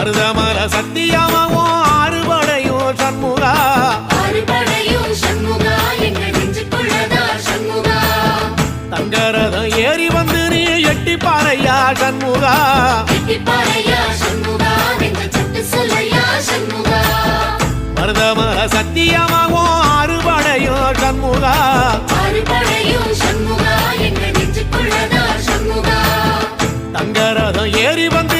மருதமல சத்தியமாவும் ஆறுபடையும் சண்முகா. தங்கரதம் ஏறி வந்து நீ எட்டி பாறையா சண்முகா. எங்கள் சட்டு சொல்லையா சண்முகா. சண்முகா. தங்கரதம் ஏறி வந்து